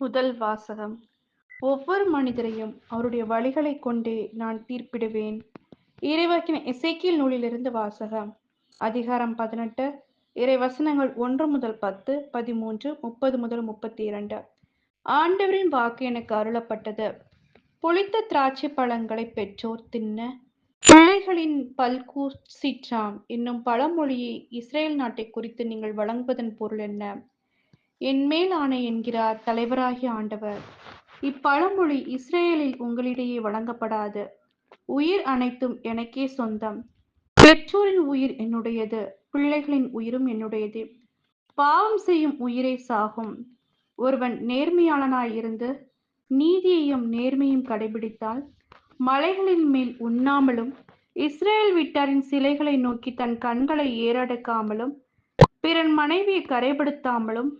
முதல் வாசகம். ஒவ்வொரு மனிதரையும் அவருடைய வழிகளைக் கொண்டே நான் தீர்ப்பிடுவேன். இறைவாக்கின் இசைக்கியல் நூலிலிருந்து வாசகம். அதிகாரம் பதினெட்டு. இறை வசனங்கள் ஒன்று முதல் பத்து பதிமூன்று முப்பது முதல் முப்பத்தி இரண்டு ஆண்டவரின் வாக்கு எனக்கு அருளப்பட்டது. புளித்த திராட்சை பழங்களை பெற்றோர் தின்ன. பிள்ளைகளின் பல்கூசிற்றாம் என்னும் பழமொழியை இஸ்ரேல் நாட்டை குறித்து நீங்கள் வழங்குவதன் பொருள் என்ன? என் மேல் ஆணை என்கிறார் தலைவராகிய ஆண்டவர். இப்பழமொழி இஸ்ரேலில் உங்களிடையே வழங்கப்படாது. உயிர் அனைத்தும் எனக்கே சொந்தம். பெற்றோரின் உயிர் என்னுடையது பிள்ளைகளின் உயிரும் என்னுடையது. பாவம் செய்யும் உயிரை சாகும். ஒருவன் நேர்மையாளனாய் இருந்து நீதியையும் நேர்மையும் கடைபிடித்தால் மலைகளின் மேல் உண்ணாமலும் இஸ்ரேல் விட்டாரின் சிலைகளை நோக்கி தன் கண்களை ஏறடுக்காமலும் பிறன் மனைவியை கரைபடுத்தாமலும்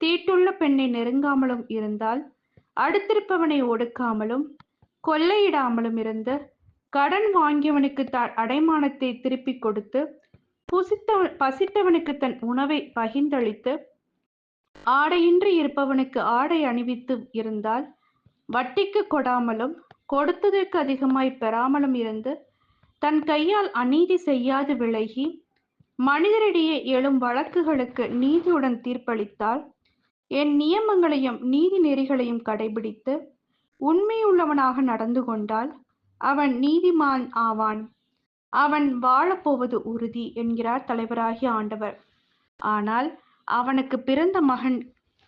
தீட்டுள்ள பெண்ணை நெருங்காமலும் இருந்தால் அடுத்திருப்பவனை ஒடுக்காமலும் கொள்ளையிடாமலும் இருந்து கடன் வாங்கியவனுக்கு த அடைமானத்தை திருப்பிக் கொடுத்து புசித்தவன் பசித்தவனுக்கு தன் உணவை பகிர்ந்தளித்து ஆடையின்றி இருப்பவனுக்கு ஆடை அணிவித்து இருந்தால் வட்டிக்கு கொடாமலும் கொடுத்ததற்கு அதிகமாய் பெறாமலும் இருந்து தன் கையால் அநீதி செய்யாது விலகி மனிதரிடையே எழும் வழக்குகளுக்கு நீதியுடன் தீர்ப்பளித்தால் என் நியமங்களையும் நீதி நெறிகளையும் கடைபிடித்து உண்மையுள்ளவனாக நடந்து கொண்டால் அவன் நீதிமான் ஆவான். அவன் வாழப்போவது உறுதி என்கிறார் தலைவராகிய ஆண்டவர். ஆனால் அவனுக்கு பிறந்த மகன்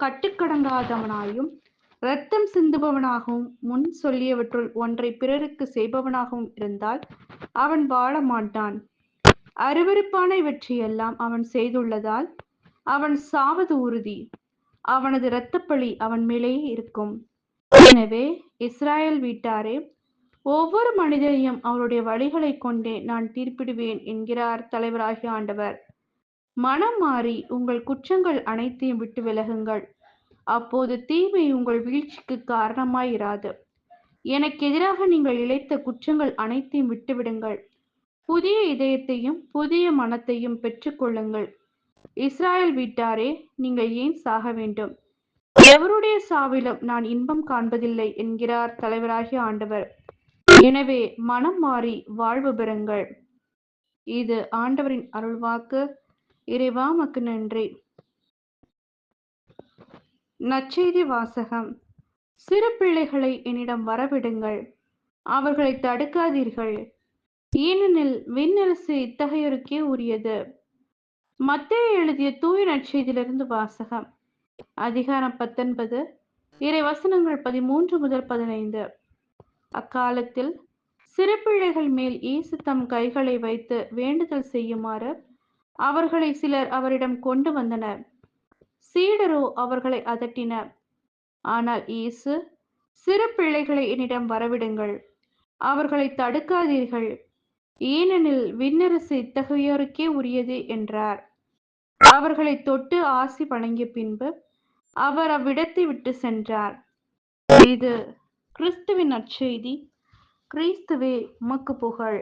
கட்டுக்கடங்காதவனாயும் இரத்தம் சிந்துபவனாகவும் முன் சொல்லியவற்றுள் ஒன்றை பிறருக்கு செய்பவனாகவும் இருந்தால் அவன் வாழ மாட்டான் அருவருப்பான இவற்றையெல்லாம் அவன் செய்துள்ளதால் அவன் சாவது உறுதி. அவனது இரத்தப்பழி அவன் மேலேயே இருக்கும். எனவே இஸ்ராயல் வீட்டாரே ஒவ்வொரு மனிதனையும் அவருடைய வழிகளை கொண்டே நான் தீர்ப்பிடுவேன் என்கிறார் தலைவராகிய ஆண்டவர். மனம் மாறி உங்கள் குற்றங்கள் அனைத்தையும் விட்டு விலகுங்கள். அப்போது தீமை உங்கள் வீழ்ச்சிக்கு காரணமாயிராது. எனக்கு எதிராக நீங்கள் இழைத்த குற்றங்கள் அனைத்தையும் விட்டுவிடுங்கள். புதிய இதயத்தையும் புதிய மனத்தையும் பெற்றுக்கொள்ளுங்கள் இஸ்ராயல் வீட்டாரே நீங்கள் ஏன் சாக வேண்டும்? எவருடைய சாவிலும் நான் இன்பம் காண்பதில்லை என்கிறார் தலைவராகிய ஆண்டவர். எனவே மனம் மாறி வாழ்வு பெறுங்கள். இது ஆண்டவரின் அருள்வாக்கு. இறைவா மக்கு நன்றி. நற்செய்தி வாசகம். சிறு பிள்ளைகளை என்னிடம் வரவிடுங்கள். அவர்களை தடுக்காதீர்கள். ஏனெனில் விண்ணரசு இத்தகையோருக்கே உரியது. மத்திய எழுதிய தூய நற்செய்தியிலிருந்து வாசகம். அதிகாரம் பத்தொன்பது. இறை வசனங்கள் பதிமூன்று முதல் பதினைந்து. அக்காலத்தில் சிறு பிள்ளைகள் மேல் இயேசு தம் கைகளை வைத்து வேண்டுதல் செய்யுமாறு அவர்களை சிலர் அவரிடம் கொண்டு வந்தனர். சீடரோ அவர்களை அதட்டினர். ஆனால் இயேசு சிறு பிள்ளைகளை என்னிடம் வரவிடுங்கள். அவர்களை தடுக்காதீர்கள். ஏனெனில் விண்ணரசு இத்தகையோருக்கே உரியது என்றார். அவர்களை தொட்டு ஆசி வழங்கிய பின்பு அவர் அவ்விடத்தை விட்டு சென்றார். இது கிறிஸ்துவின் நற்செய்தி. கிறிஸ்துவே உமக்கு புகழ்.